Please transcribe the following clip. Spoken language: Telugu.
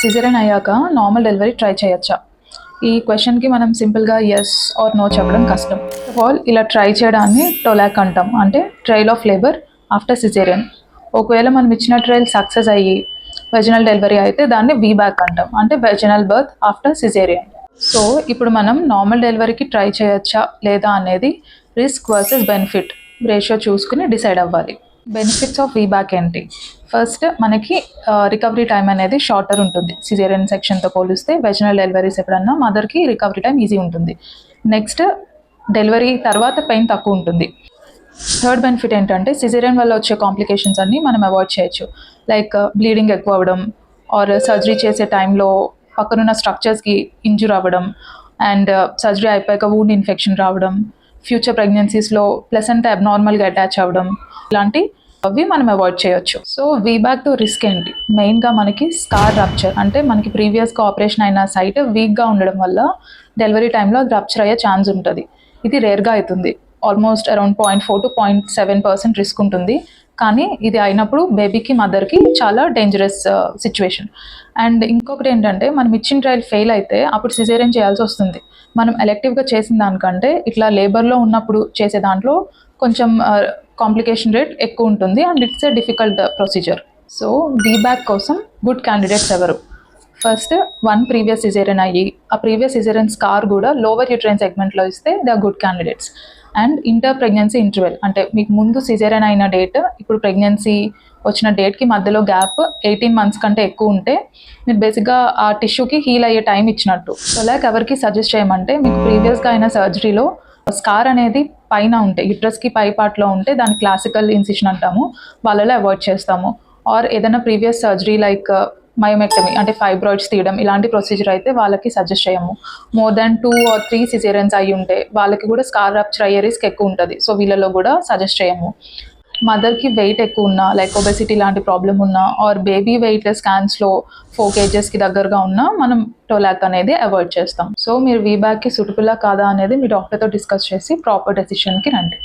సిజరన్ అయ్యాక నార్మల్ డెలివరీ ట్రై చేయొచ్చా? ఈ క్వశ్చన్కి మనం సింపుల్గా ఎస్ ఆర్ నో చెప్పడం కష్టం. ఆఫ్ ఆల్ ఇలా ట్రై చేయడాన్ని టొలాక్ అంటాం. అంటే trial of labour after caesarean ఒకవేళ మనం ఇచ్చిన ట్రయల్ సక్సెస్ అయ్యి వెజనల్ డెలివరీ అయితే దాన్ని వీబ్యాక్ అంటాం. అంటే vaginal birth after caesarean so ఇప్పుడు మనం నార్మల్ డెలివరీకి ట్రై చేయొచ్చా లేదా అనేది రిస్క్ వర్సెస్ బెనిఫిట్ రేషియో చూసుకుని డిసైడ్ అవ్వాలి. బెనిఫిట్స్ ఆఫ్ వీబ్యాక్ ఏంటి? ఫస్ట్ మనకి రికవరీ టైం అనేది షార్టర్ ఉంటుంది. సిజేరియన్ సెక్షన్తో పోలిస్తే వెజనల్ డెలివరీస్ ఎప్పుడన్నా మదర్కి రికవరీ టైం ఈజీ ఉంటుంది. నెక్స్ట్ డెలివరీ తర్వాత పెయిన్ తక్కువ ఉంటుంది. థర్డ్ బెనిఫిట్ ఏంటంటే సిజేరియన్ వల్ల వచ్చే కాంప్లికేషన్స్ అన్నీ మనం అవాయిడ్ చేయొచ్చు. లైక్ బ్లీడింగ్ uh, ఎక్కువ అవ్వడం ఆర్ సర్జరీ uh, చేసే టైంలో పక్కనున్న స్ట్రక్చర్స్కి ఇంజూర్ అవ్వడం అండ్ సర్జరీ uh, అయిపోయాక వూండ్ ఇన్ఫెక్షన్ రావడం ఫ్యూచర్ ప్రెగ్నెన్సీస్లో ప్లసెంట్ అబ్నార్మల్గా అటాచ్ అవ్వడం ఇలాంటి అవి మనం అవాయిడ్ చేయొచ్చు. సో వీబ్యాక్తో రిస్క్ ఏంటి మెయిన్గా మనకి స్కార్ రప్చర్ అంటే మనకి ప్రీవియస్గా ఆపరేషన్ అయిన సైట్ వీక్గా ఉండడం వల్ల డెలివరీ టైంలో అది రప్చర్ అయ్యే ఛాన్స్ ఉంటుంది. ఇది రేర్గా అవుతుంది almost around point four to point seven percent risk ఉంటుంది. కానీ ఇది అయినప్పుడు బేబీకి మదర్కి చాలా డేంజరస్ సిచ్యువేషన్ అండ్ ఇంకొకటి ఏంటంటే మనం ఇచ్చిన ట్రయల్ ఫెయిల్ అయితే అప్పుడు సిజేరియన్ చేయాల్సి వస్తుంది. మనం ఎలెక్టివ్గా చేసిన దానికంటే ఇట్లా లేబర్లో ఉన్నప్పుడు చేసే దాంట్లో కొంచెం uh, కాంప్లికేషన్ రేట్ ఎక్కువ ఉంటుంది and it's a difficult procedure so డీబ్యాక్ కోసం గుడ్ క్యాండిడేట్స్ ఎవరు? ఫస్ట్ వన్ ప్రీవియస్ సిజేరియన్ అయ్యి ఆ ప్రీవియస్ సిజేరియన్ స్కార్ కూడా లోవర్ యూట్రైన్ సెగ్మెంట్లో ఇస్తే they are good candidates and inter pregnancy interval అంటే మీకు ముందు సిజేరియన్ అయిన డేట్ ఇప్పుడు ప్రెగ్నెన్సీ వచ్చిన డేట్కి మధ్యలో గ్యాప్ ఎయిటీన్ మంత్స్ కంటే ఎక్కువ ఉంటే మీరు బేసిక్గా ఆ టిష్యూకి హీల్ అయ్యే టైం ఇచ్చినట్టు. సో లైక్ ఎవరికి సజెస్ట్ చేయమంటే మీకు ప్రీవియస్గా అయిన సర్జరీలో స్కార్ అనేది పైన ఉంటే యుట్రస్కి పై పార్ట్లో ఉంటే దాన్ని క్లాసికల్ ఇన్సిషన్ అంటాము. వాళ్ళలో అవాయిడ్ చేస్తాము. ఆర్ ఏదైనా ప్రీవియస్ సర్జరీ లైక్ మయోమెక్టమీ అంటే ఫైబ్రాయిడ్స్ తీయడం ఇలాంటి ప్రొసీజర్ అయితే వాళ్ళకి సజెస్ట్ చేయము. More than two or three caesareans అయి ఉంటే వాళ్ళకి కూడా స్కార్ రప్చర్ అయ్యే రిస్క్ ఎక్కువ ఉంటుంది. సో వీళ్ళలో కూడా సజెస్ట్ చేయము. మదర్కి వెయిట్ ఎక్కువ ఉన్నా లైక్ ఒబెసిటీ లాంటి ప్రాబ్లం ఉన్నా ఆర్ బేబీ వెయిట్ స్కాన్స్లో ఫోర్ కేజెస్కి దగ్గరగా ఉన్నా మనం టోలాక్ అనేది అవాయిడ్ చేస్తాం. సో మీరు వీబ్యాక్కి సుటుకులా కాదా అనేది మీ డాక్టర్తో డిస్కస్ చేసి ప్రాపర్ డెసిషన్కి రండి.